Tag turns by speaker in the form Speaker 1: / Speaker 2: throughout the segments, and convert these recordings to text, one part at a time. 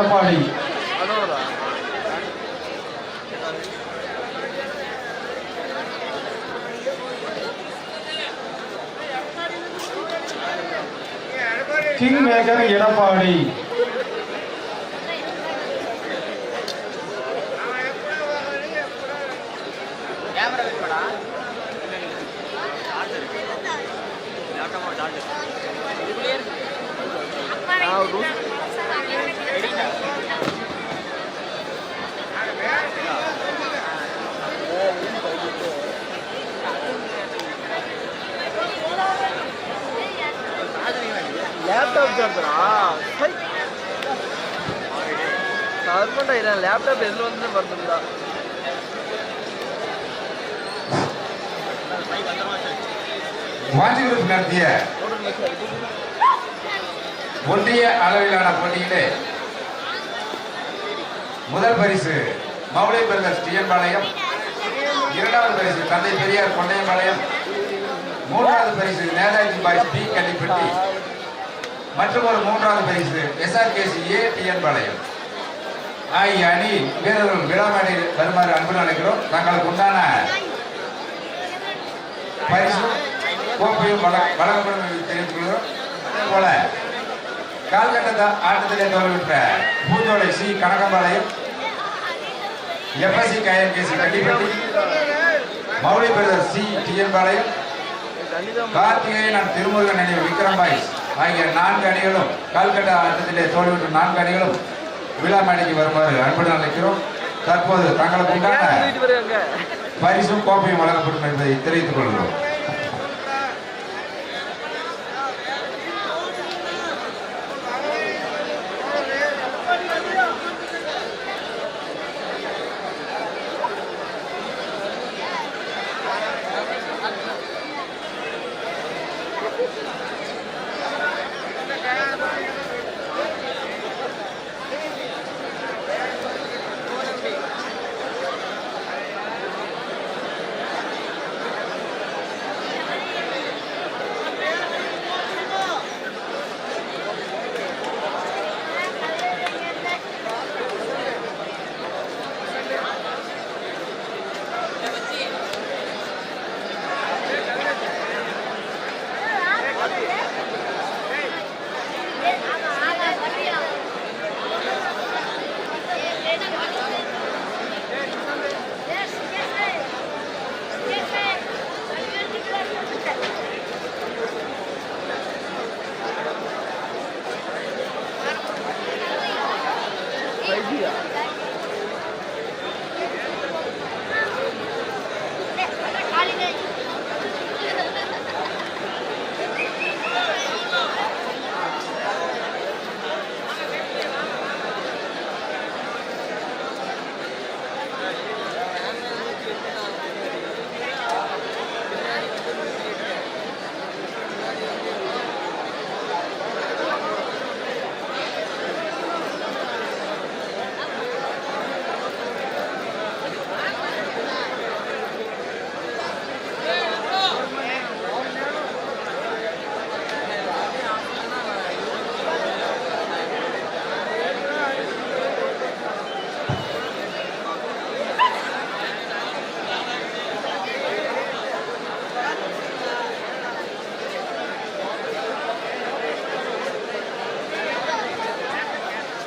Speaker 1: Edappadi king maker Edappadi
Speaker 2: Thank you. Laptop சார்ஜரா சர்மண்டா இறேன் laptop எதில்
Speaker 3: வந்து பார்த்துருந்தா மாநிலம் ஒன்றிய அளவிலான போட்டியிலே முதல் பரிசு மவுளை பிரதர்ஸ் டிஎன்பாளையம் இரண்டாவது பரிசு தந்தை பெரியார் கொண்டையம்பாளையம் மூன்றாவது பரிசு நேதாஜி பாய்ஸ் பி கள்ளிப்பட்டி மற்றும் ஒரு மூன்றாவது பரிசு எஸ்ஆர்கேசி ஏ டிஎன்பாளையம் ஆகிய அணி வீரர்கள் விழாமணி வருமாறு அன்பு அழைக்கிறோம். தங்களுக்கு உண்டான பரிசு கோப்பையும் வழங்கப்படும் என்று தெரிவித்துக் கொள்கிறோம். அதே போல கால்கட்ட ஆட்டத்திலே தோல்வியுற்ற Poonjolai C. கனகம்பாளையம் FSC கயன்கேசி Kattipatti Mouli brother C. TN Palayam Karthikeyan Thirumurugan அணி விக்ரம் பாய்ஸ் ஆகிய நான்கு அணிகளும் கால்கட்ட ஆட்டத்திலே தோல்வியுற்ற நான்கு அணிகளும் விழா மேடைக்கு வருமாறு அன்புடன் அழைக்கிறோம். தற்போது தங்களுக்கு உண்டான பரிசும் கோப்பையும் வழங்கப்படும் என்பதை தெரிவித்துக் கொள்கிறோம்.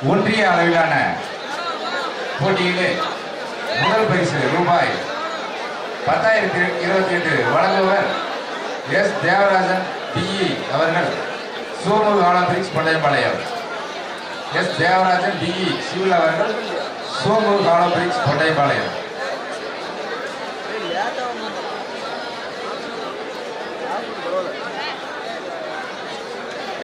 Speaker 3: ஒன்றிய அளவிலான போட்டியிலே முதல் பரிசு ரூபாய் பத்தாயிரத்தி இருபத்தி எட்டு வழங்குவர் எஸ். தேவராஜன் பிஇ அவர்கள். Somur Olympics Pandaiyampalayam S. Devarajan BE civil அவர்கள் சோமூர் ஆலம்பிக்ஸ் பண்டையம்பாளையம்